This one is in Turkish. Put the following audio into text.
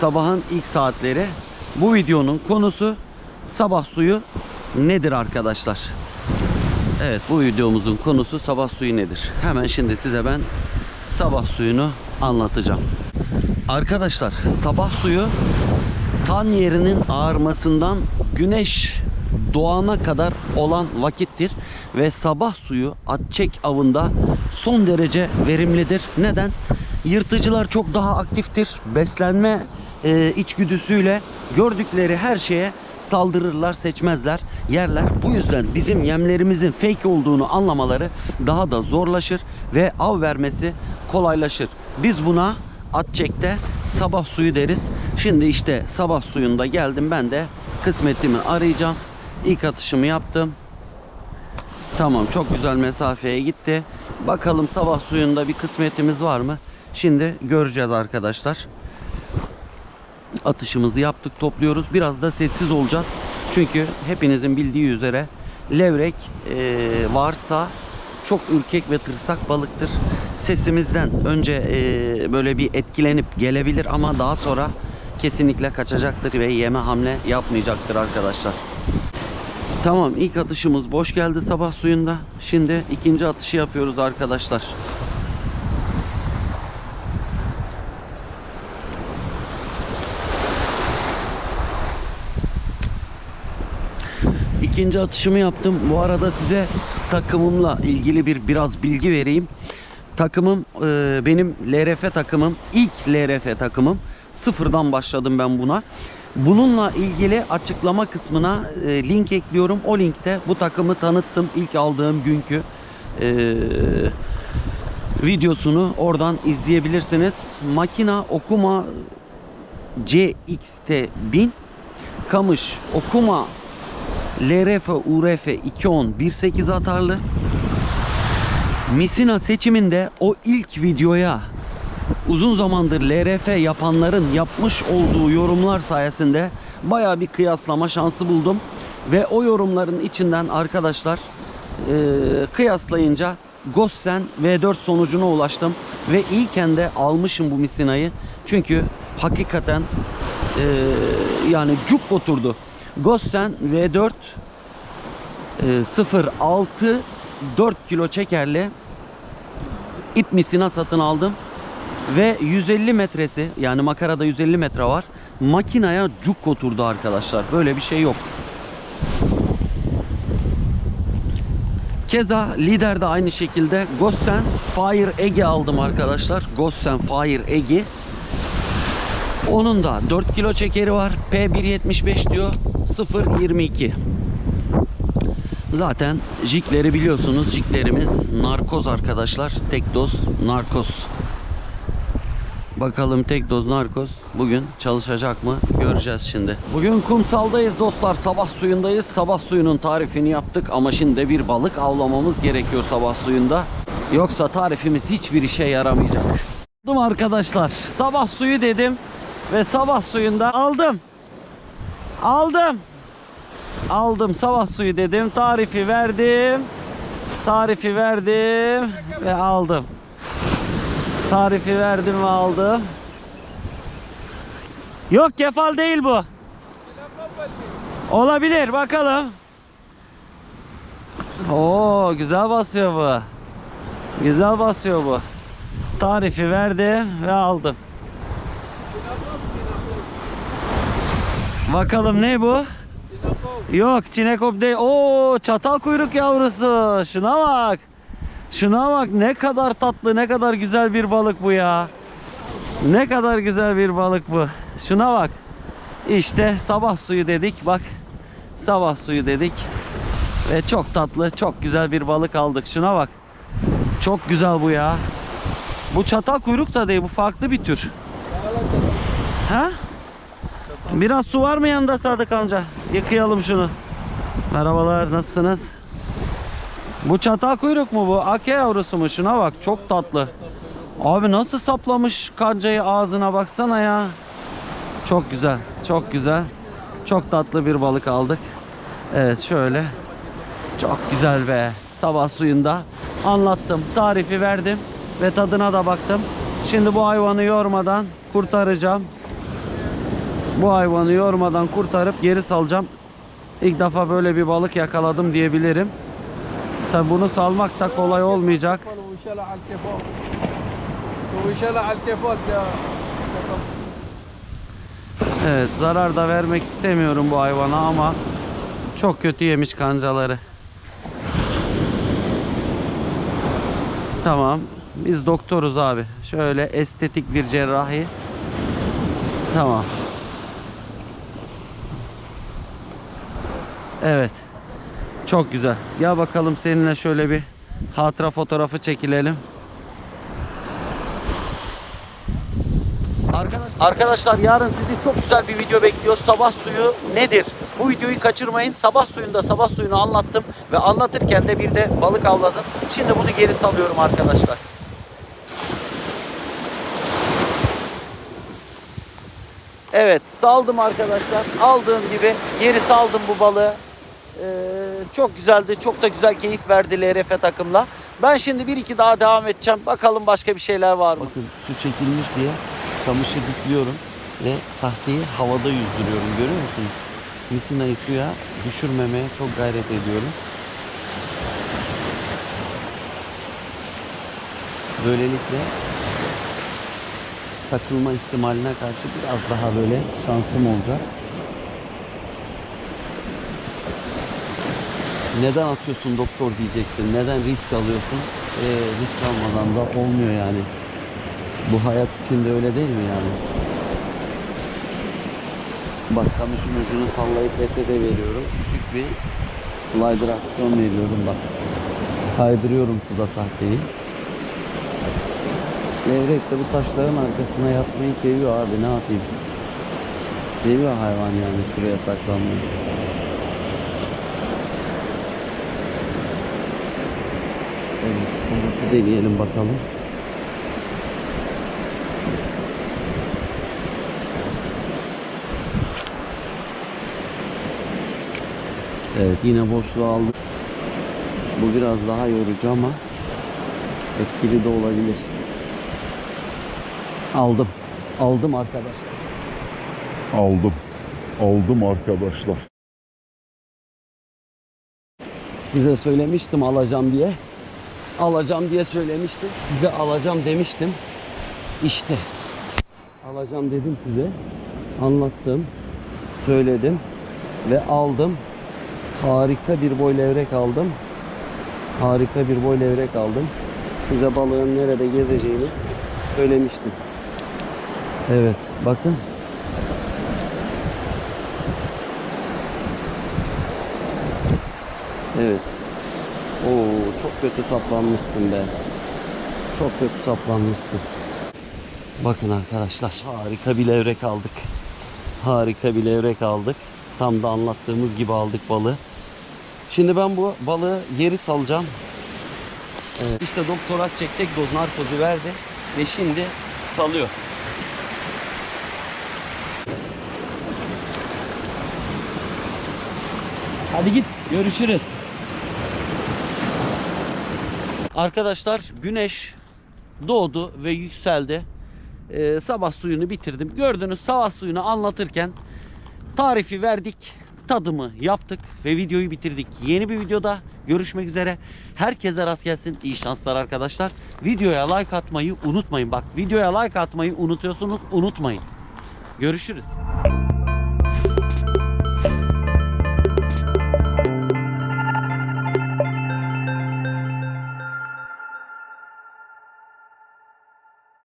sabahın ilk saatleri. Bu videonun konusu sabah suyu nedir arkadaşlar? Evet bu videomuzun konusu sabah suyu nedir? Hemen şimdi size ben sabah suyunu anlatacağım. Arkadaşlar sabah suyu tan yerinin ağarmasından güneş doğana kadar olan vakittir ve sabah suyu atçek avında son derece verimlidir. Neden? Yırtıcılar çok daha aktiftir. Beslenme e, içgüdüsüyle gördükleri her şeye saldırırlar, seçmezler, yerler. Bu yüzden bizim yemlerimizin fake olduğunu anlamaları daha da zorlaşır ve av vermesi kolaylaşır. Biz buna Atçek'te sabah suyu deriz. Şimdi işte sabah suyunda geldim ben de kısmetimi arayacağım. İlk atışımı yaptım. Tamam çok güzel mesafeye gitti. Bakalım sabah suyunda bir kısmetimiz var mı? Şimdi göreceğiz arkadaşlar. Atışımızı yaptık topluyoruz. Biraz da sessiz olacağız. Çünkü hepinizin bildiği üzere levrek e, varsa çok ürkek ve tırsak balıktır. Sesimizden önce e, böyle bir etkilenip gelebilir ama daha sonra kesinlikle kaçacaktır ve yeme hamle yapmayacaktır arkadaşlar. Tamam ilk atışımız boş geldi sabah suyunda. Şimdi ikinci atışı yapıyoruz arkadaşlar. İkinci atışımı yaptım. Bu arada size takımımla ilgili bir biraz bilgi vereyim. Takımım e, benim LRF takımım ilk LRF takımım. Sıfırdan başladım ben buna. Bununla ilgili açıklama kısmına e, link ekliyorum. O linkte bu takımı tanıttım ilk aldığım günkü e, videosunu oradan izleyebilirsiniz. Makina okuma CXT 1000 Kamış okuma LRF URF 210 1.8 atarlı. Misina seçiminde o ilk videoya uzun zamandır LRF yapanların yapmış olduğu yorumlar sayesinde baya bir kıyaslama şansı buldum. Ve o yorumların içinden arkadaşlar e, kıyaslayınca Gossen V4 sonucuna ulaştım. Ve iyiken de almışım bu misinayı. Çünkü hakikaten e, yani cuk oturdu. Gossen V4 e, 06 4 kilo çekerli ip misina satın aldım ve 150 metresi yani makarada 150 metre var makinaya cuk oturdu arkadaşlar böyle bir şey yok Keza lider de aynı şekilde Gossen Fire Ege aldım arkadaşlar. Gossen Fire Ege. Onun da 4 kilo çekeri var. P175 diyor. 0.22. Zaten jikleri biliyorsunuz. Jiklerimiz narkoz arkadaşlar. Tek doz narkoz. Bakalım tek doz narkoz bugün çalışacak mı göreceğiz şimdi. Bugün kumsaldayız dostlar. Sabah suyundayız. Sabah suyunun tarifini yaptık ama şimdi bir balık avlamamız gerekiyor sabah suyunda. Yoksa tarifimiz hiçbir işe yaramayacak. Arkadaşlar. Sabah suyu dedim ve sabah suyunda aldım. Aldım. Aldım sabah suyu dedim. Tarifi verdim. Tarifi verdim ve aldım. Tarifi verdim ve aldım. Yok kefal değil bu. Olabilir bakalım. Oo güzel basıyor bu. Güzel basıyor bu. Tarifi verdim ve aldım. Bakalım ne bu? Yok çinekop değil. Oo çatal kuyruk yavrusu. Şuna bak. Şuna bak ne kadar tatlı ne kadar güzel bir balık bu ya. Ne kadar güzel bir balık bu. Şuna bak. İşte sabah suyu dedik bak. Sabah suyu dedik. Ve çok tatlı çok güzel bir balık aldık. Şuna bak. Çok güzel bu ya. Bu çatal kuyruk da değil bu farklı bir tür. Ha? Biraz su var mı yanında Sadık amca? Yıkayalım şunu. Merhabalar nasılsınız? Bu çatal kuyruk mu bu? Ake yavrusu mu? Şuna bak çok tatlı. Abi nasıl saplamış kancayı ağzına baksana ya. Çok güzel. Çok güzel. Çok tatlı bir balık aldık. Evet şöyle. Çok güzel be. Sabah suyunda anlattım. Tarifi verdim. Ve tadına da baktım. Şimdi bu hayvanı yormadan kurtaracağım. Bu hayvanı yormadan kurtarıp geri salacağım. İlk defa böyle bir balık yakaladım diyebilirim. Tabi bunu salmak da kolay olmayacak. Evet zarar da vermek istemiyorum bu hayvana ama çok kötü yemiş kancaları. Tamam. Biz doktoruz abi. Şöyle estetik bir cerrahi. Tamam. Evet. Çok güzel. Ya bakalım seninle şöyle bir hatıra fotoğrafı çekilelim. Arkadaşlar yarın sizi çok güzel bir video bekliyor. Sabah suyu nedir? Bu videoyu kaçırmayın. Sabah suyunda sabah suyunu anlattım ve anlatırken de bir de balık avladım. Şimdi bunu geri salıyorum arkadaşlar. Evet saldım arkadaşlar. Aldığım gibi geri saldım bu balığı. Ee, çok güzeldi. Çok da güzel keyif verdi LRF takımla. Ben şimdi bir iki daha devam edeceğim. Bakalım başka bir şeyler var mı? Bakın su çekilmiş diye kamışı dikliyorum ve sahteyi havada yüzdürüyorum. Görüyor musunuz? Misinayı suya düşürmemeye çok gayret ediyorum. Böylelikle takılma ihtimaline karşı biraz daha böyle şansım olacak. Neden atıyorsun doktor diyeceksin. Neden risk alıyorsun? Ee, risk almadan da olmuyor yani. Bu hayat içinde öyle değil mi yani? Bak kamışın ucunu sallayıp de veriyorum. Küçük bir slider aksiyon veriyorum bak. Kaydırıyorum suda sahteyi. Levrek de bu taşların arkasına yatmayı seviyor abi ne yapayım. Seviyor hayvan yani şuraya saklanmayı. Evet tarafı deneyelim bakalım. Evet yine boşluğu aldım. Bu biraz daha yorucu ama etkili de olabilir. Aldım. Aldım arkadaşlar. Aldım. Aldım arkadaşlar. Size söylemiştim alacağım diye. Alacağım diye söylemiştim. Size alacağım demiştim. İşte. Alacağım dedim size. Anlattım. Söyledim. Ve aldım. Harika bir boy levrek aldım. Harika bir boy levrek aldım. Size balığın nerede gezeceğini söylemiştim. Evet bakın. Evet. Çok kötü saplanmışsın be. Çok kötü saplanmışsın. Bakın arkadaşlar harika bir levrek aldık. Harika bir levrek aldık. Tam da anlattığımız gibi aldık balığı. Şimdi ben bu balığı geri salacağım. Evet. İşte doktor Akçek doz narkozu verdi ve şimdi salıyor. Hadi git görüşürüz. Arkadaşlar güneş doğdu ve yükseldi. Ee, sabah suyunu bitirdim. Gördünüz sabah suyunu anlatırken tarifi verdik. Tadımı yaptık ve videoyu bitirdik. Yeni bir videoda görüşmek üzere. Herkese rast gelsin. İyi şanslar arkadaşlar. Videoya like atmayı unutmayın. Bak videoya like atmayı unutuyorsunuz. Unutmayın. Görüşürüz.